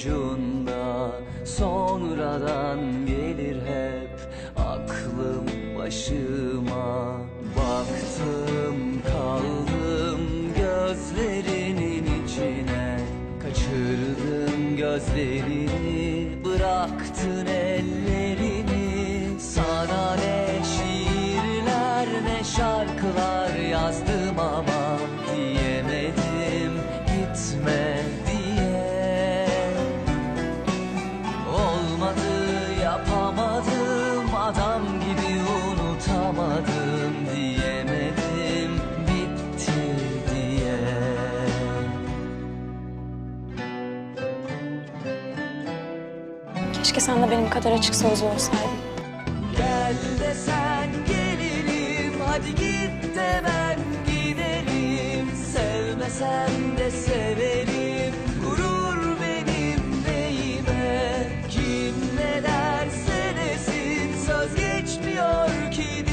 ucunda Sonradan gelir hep aklım başıma. Baktım kaldım gözlerinin içine. Kaçırdım gözlerini bıraktın ellerini. Sana ne şiirler ne şarkılar yazdım. Keşke sen de benim kadar açık sözlü olsaydın. Gel desen gelirim hadi git de ben gidelim. Sevmesen de severim gurur benim neyime? Kim ne derse desin söz geçmiyor ki